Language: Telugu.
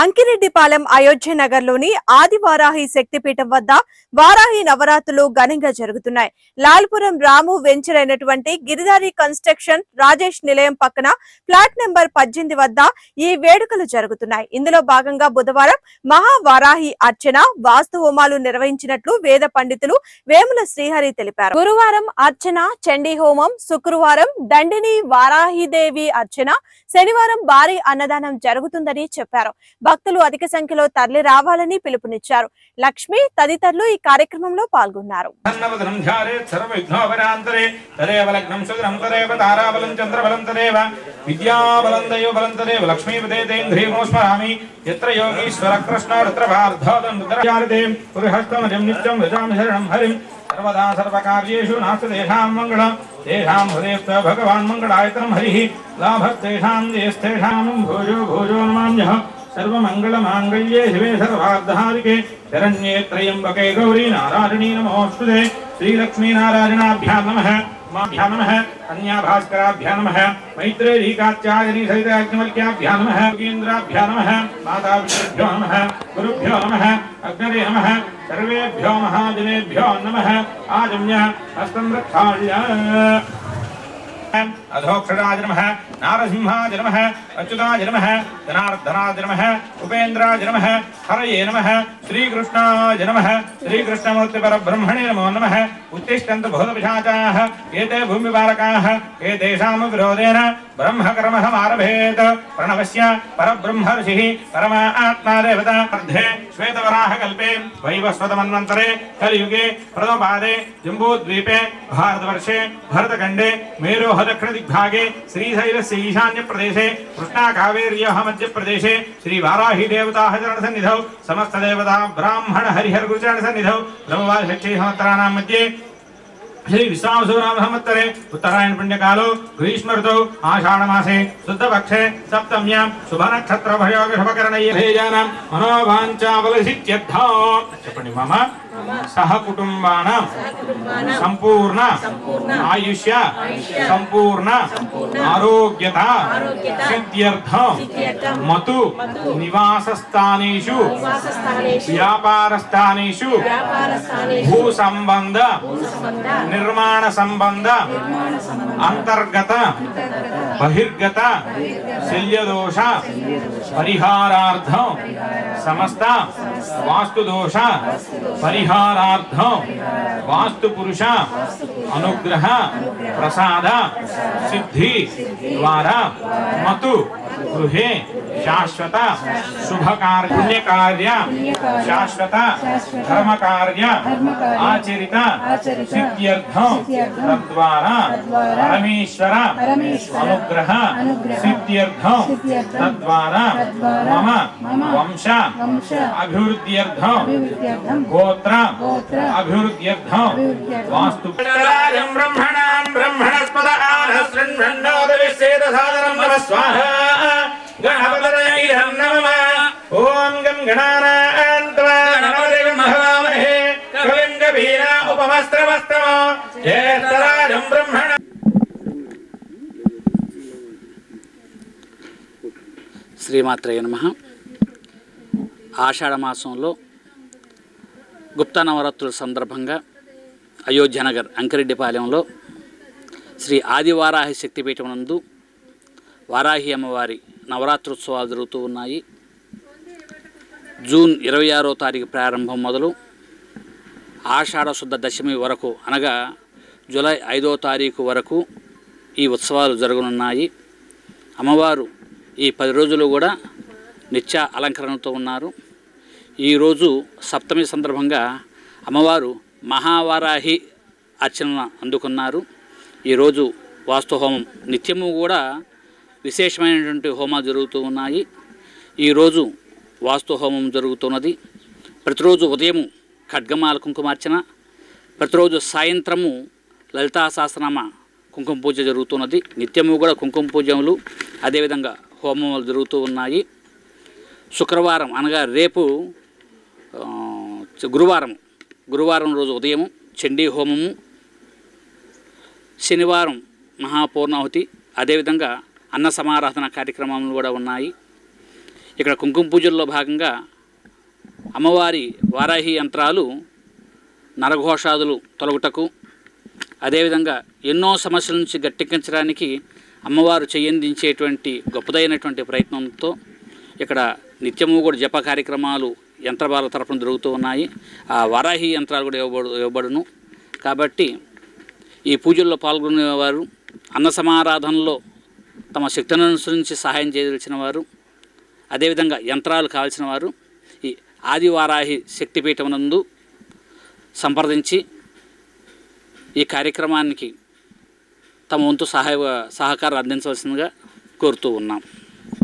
అంకిరెడ్డిపాలెం అయోధ్య నగర్లోని ఆదివారాహి శక్తిపీఠం వద్ద వారాహి నవరాత్రులు ఘనంగా జరుగుతున్నాయి. లాల్పురం రాము వెంచర్ అయినటువంటి గిరిదారి కన్స్ట్రక్షన్ రాజేష్ నిలయం పక్కన ఫ్లాట్ నెంబర్ పద్దెనిమిది వద్ద ఈ వేడుకలు జరుగుతున్నాయి. ఇందులో భాగంగా బుధవారం మహావారాహి అర్చన వాస్తు హోమాలు నిర్వహించినట్లు వేద పండితులు వేముల శ్రీహరి తెలిపారు. గురువారం అర్చన చండీ హోమం శుక్రవారం దండిని వారాహిదేవి అర్చన శనివారం భారీ అన్నదానం జరుగుతుందని చెప్పారు. భక్తులు అధిక సంఖ్యలో తరలి రావాలని పిలుపునిచ్చారు. లక్ష్మి తదితరులు ఈ కార్యక్రమంలో పాల్గొన్నారు. నిత్యం సర్వదా సర్వకార్యేషు నాస్తి తేషాం మంగళం తేషాం హృదయస్థ భగవాన్ మంగళాయతనం హరి లాభస్తేషాం దేస్తేషాం భోజో భోజో నమామ్యః सर्वमङ्गलमाङ्गल्ये शिवे सर्वार्धहारिके शरण्ये त्र्यम्बके गौरी नारायणी नमोऽस्तुते। श्रीलक्ष्मीनारायणाभ्यां नमः, माभ्यां नमः कन्याभास्कराभ्यां नमः, मैत्रेयीकात्यायनी सहिताग्निवल्क्याभ्यां नमः, योगीन्द्राभ्यां नमः नमः, गुरुभ्यो नमः अग्नरे नमः, सर्वेभ्यो महादिनेभ्यो नमः, आजम्य हस्तं रक्षाल्य अधोक्षराज नमः नारसिंहाज नमः अच्युताज नमः जनार्दनाज नमः उपेन्द्राज नमः, हरये नमः, श्रीकृष्णाय नमः, श्रीकृष्णमूर्तिपरब्रह्मणे नमो नमः। उत्तिष्ठन्तु भूतपिशाचाः एते भूमिबालकाः एतेषां विरोधेन ब्रह्मकर्महमारभेत् प्रणवस्य परब्रह्म ऋषिः परमा आत्मा देवता अर्धे श्वेतवराहकल्पे, वैवस्वतमन्वन्तरे, कलियुगे प्रथमपादे जम्बूद्वीपे, भारतवर्षे, भरतखण्डे मेरोः दक्षिणदिग्भागे श्रीशैलस्य ईशान्यप्रदेशे देवता मध्यप्रदेशे श्रीवाराहिदेवताः चरणसन्निधौ समस्तदेवता ब्राह्मण हरिहरगुरुचरणसन्निधौ ब्रह्मवादशक्षी संवत्सराणां मध्ये శ్రీ విశ్వామసూనామసంవత్సరే ఉత్తరాయణ పుణ్యకాలో గ్రీష్మ ఋతౌ ఆషాఢమాసే శుద్ధపక్షే సప్తమ్యాం శుభనక్షత్ర భయోగ శుభకరణయ్య భేజానం మనోవాంఛావలసిత్యర్థో చెప్పండి మమ సహ కుటుంబానం సంపూర్ణ ఆయుష్య సంపూర్ణ ఆరోగ్యత సిద్ధ్యర్థం మతు నివాసస్థానేషు వ్యాపారస్థానేషు భూ సంబంధ निर्माण संबंध अंतर्गत बहिर्गत शल्योष परिहाराधम समस्त वास्तुदोष परिहाराधम वास्तुपुरुष अनुग्रह प्रसाद सिद्धि द्वारा। मतु। गृहे शाश्वत शुभ कार्य कार्य शाश्वत धर्म कार्य आचरित तद्वारा परमेश्वर अनुग्रह सिद्ध्यर्थ तद्वारा मम वंश अभिवृद्ध्यर्थ गोत्र अभिवृद्ध्यर्थ वास्तु ब्रह्मणा ब्रह्मणस्पद आनः शृण्वन्नो दविष्येत साधनं स्वाहा ఓం గం శ్రీమాత్రయ నమ. ఆషాఢ మాసంలో గుప్తా నవరాత్రుల సందర్భంగా అయోధ్యనగర్ అంకిరెడ్డిపాలెంలో శ్రీ ఆదివారాహి శక్తిపీఠం నందు వారాహి అమ్మవారి నవరాత్రోత్సవాలు జరుగుతూ ఉన్నాయి. జూన్ ఇరవై ఆరో తారీఖు ప్రారంభం మొదలు ఆషాఢ శుద్ధ దశమి వరకు అనగా జూలై ఐదో తారీఖు వరకు ఈ ఉత్సవాలు జరగనున్నాయి. అమ్మవారు ఈ పది రోజులు కూడా నిత్య అలంకరణతో ఉన్నారు. ఈరోజు సప్తమి సందర్భంగా అమ్మవారు మహావారాహి అర్చన అందుకున్నారు. ఈరోజు వాస్తు హోమం నిత్యము కూడా విశేషమైనటువంటి హోమాలు జరుగుతూ ఉన్నాయి. ఈరోజు వాస్తు హోమం జరుగుతున్నది. ప్రతిరోజు ఉదయం ఖడ్గమాల కుంకుమార్చన ప్రతిరోజు సాయంత్రము లలితా సహస్రనామ కుంకుమ పూజ జరుగుతున్నది. నిత్యము కూడా కుంకుమ పూజలు అదేవిధంగా హోమములు జరుగుతూ ఉన్నాయి. శుక్రవారం అనగా రేపు గురువారం గురువారం రోజు ఉదయం చండీ హోమము శనివారం మహాపూర్ణాహుతి అదేవిధంగా అన్న సమారాధన కార్యక్రమాలు కూడా ఉన్నాయి. ఇక్కడ కుంకుమ పూజల్లో భాగంగా అమ్మవారి వారాహి యంత్రాలు నరఘోషాదులు తొలగుటకు అదేవిధంగా ఎన్నో సమస్యల నుంచి గట్టెక్కించడానికి అమ్మవారు చేయందించేటువంటి గొప్పదైనటువంటి ప్రయత్నంతో ఇక్కడ నిత్యము కూడా జప కార్యక్రమాలు యంత్రబాల తరపున జరుగుతూ ఉన్నాయి. ఆ వారాహి యంత్రాలు కూడా ఇవ్వబడు ఇవ్వబడును. కాబట్టి ఈ పూజల్లో పాల్గొనేవారు అన్న సమారాధనలో తమ శక్తిని అనుసరించి సహాయం చేయదలిచిన వారు అదేవిధంగా యంత్రాలు కావాల్సిన వారు ఈ ఆదివారాహి శక్తిపీఠం నందు సంప్రదించి ఈ కార్యక్రమానికి తమ వంతు సహాయ సహకారం అందించవలసిందిగా కోరుతూ ఉన్నాం.